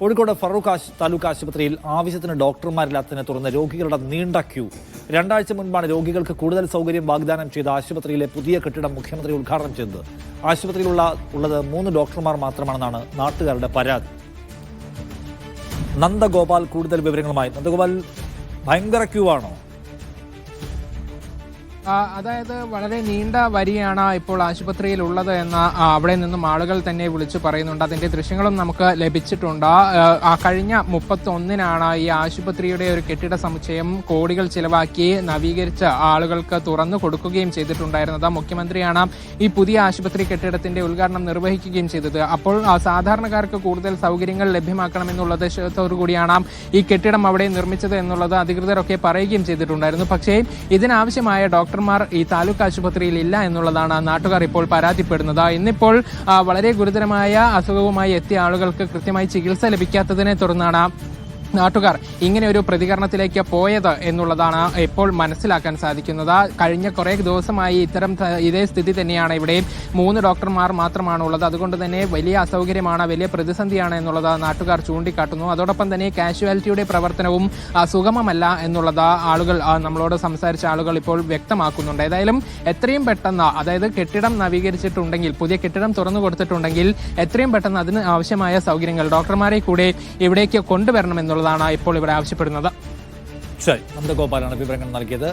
കോഴിക്കോട് ഫറൂഖ് ആശ് താലൂക്ക് ആശുപത്രിയിൽ ആവശ്യത്തിന് ഡോക്ടർമാരില്ലാത്തതിനെ തുടർന്ന് രോഗികളുടെ നീണ്ട ക്യൂ. രണ്ടാഴ്ച മുൻപാണ് രോഗികൾക്ക് കൂടുതൽ സൗകര്യം വാഗ്ദാനം ചെയ്ത ആശുപത്രിയിലെ പുതിയ കെട്ടിടം മുഖ്യമന്ത്രി ഉദ്ഘാടനം ചെയ്തത്. ആശുപത്രിയിലുള്ള ഉള്ളത് മൂന്ന് ഡോക്ടർമാർ മാത്രമാണെന്നാണ് നാട്ടുകാരുടെ പരാതി. നന്ദഗോപാൽ കൂടുതൽ വിവരങ്ങളുമായി. നന്ദഗോപാൽ ഭയങ്കര ക്യൂ ആണോ? അതായത് വളരെ നീണ്ട വരിയാണ് ഇപ്പോൾ ആശുപത്രിയിൽ ഉള്ളത് എന്ന് അവിടെ നിന്നും ആളുകൾ തന്നെ വിളിച്ചു പറയുന്നുണ്ട്. അതിന്റെ ദൃശ്യങ്ങളും നമുക്ക് ലഭിച്ചിട്ടുണ്ട്. ആ, കഴിഞ്ഞ മുപ്പത്തി ഒന്നിനാണ് ഈ ആശുപത്രിയുടെ ഒരു കെട്ടിട സമുച്ചയം കോടികൾ ചിലവാക്കി നവീകരിച്ച ആളുകൾക്ക് തുറന്നു കൊടുക്കുകയും ചെയ്തിട്ടുണ്ടായിരുന്നത്. മുഖ്യമന്ത്രിയാണ് ഈ പുതിയ ആശുപത്രി കെട്ടിടത്തിന്റെ ഉദ്ഘാടനം നിർവഹിക്കുകയും ചെയ്തത്. അപ്പോൾ സാധാരണക്കാർക്ക് കൂടുതൽ സൗകര്യങ്ങൾ ലഭ്യമാക്കണമെന്നുള്ള കൂടിയാണ് ഈ കെട്ടിടം അവിടെ നിർമ്മിച്ചത് എന്നുള്ളത് അധികൃതരൊക്കെ പറയുകയും ചെയ്തിട്ടുണ്ടായിരുന്നു. പക്ഷേ ഇതിനാവശ്യമായ ഡോക്ടർമാർ ഈ താലൂക്ക് ആശുപത്രിയിൽ ഇല്ല എന്നുള്ളതാണ് നാട്ടുകാർ ഇപ്പോൾ പരാതിപ്പെടുന്നത്. ഇന്നിപ്പോൾ വളരെ ഗുരുതരമായ അസുഖവുമായി എത്തിയ ആളുകൾക്ക് കൃത്യമായി ചികിത്സ ലഭിക്കാത്തതിനെ തുടർന്നാണ് നാട്ടുകാർ ഇങ്ങനെ ഒരു പ്രതികരണത്തിലേക്ക് പോയത് എന്നുള്ളതാണ് ഇപ്പോൾ മനസ്സിലാക്കാൻ സാധിക്കുന്നത്. കഴിഞ്ഞ കുറേ ദിവസമായി ഇത്തരം ഇതേ സ്ഥിതി തന്നെയാണ്. ഇവിടെ മൂന്ന് ഡോക്ടർമാർ മാത്രമാണ് ഉള്ളത് അതുകൊണ്ട് തന്നെ വലിയ അസൗകര്യമാണ് വലിയ പ്രതിസന്ധിയാണ് എന്നുള്ളത് നാട്ടുകാർ ചൂണ്ടിക്കാട്ടുന്നു. അതോടൊപ്പം തന്നെ കാഷ്വാലിറ്റിയുടെ പ്രവർത്തനവും സുഗമമല്ല എന്നുള്ളത് ആളുകൾ നമ്മളോട് സംസാരിച്ച ആളുകൾ ഇപ്പോൾ വ്യക്തമാക്കുന്നുണ്ട്. ഏതായാലും എത്രയും പെട്ടെന്ന് അതായത് കെട്ടിടം നവീകരിച്ചിട്ടുണ്ടെങ്കിൽ പുതിയ കെട്ടിടം തുറന്നു കൊടുത്തിട്ടുണ്ടെങ്കിൽ എത്രയും പെട്ടെന്ന് അതിന് ആവശ്യമായ സൗകര്യങ്ങൾ ഡോക്ടർമാരെ കൂടെ ഇവിടേക്ക് കൊണ്ടുവരണം എന്നുള്ളതാണ് ഇപ്പോൾ ഇവിടെ ആവശ്യപ്പെടുന്നത്. ശരി നന്ദഗോപാലാണ് വിവരങ്ങൾ നൽകിയത്.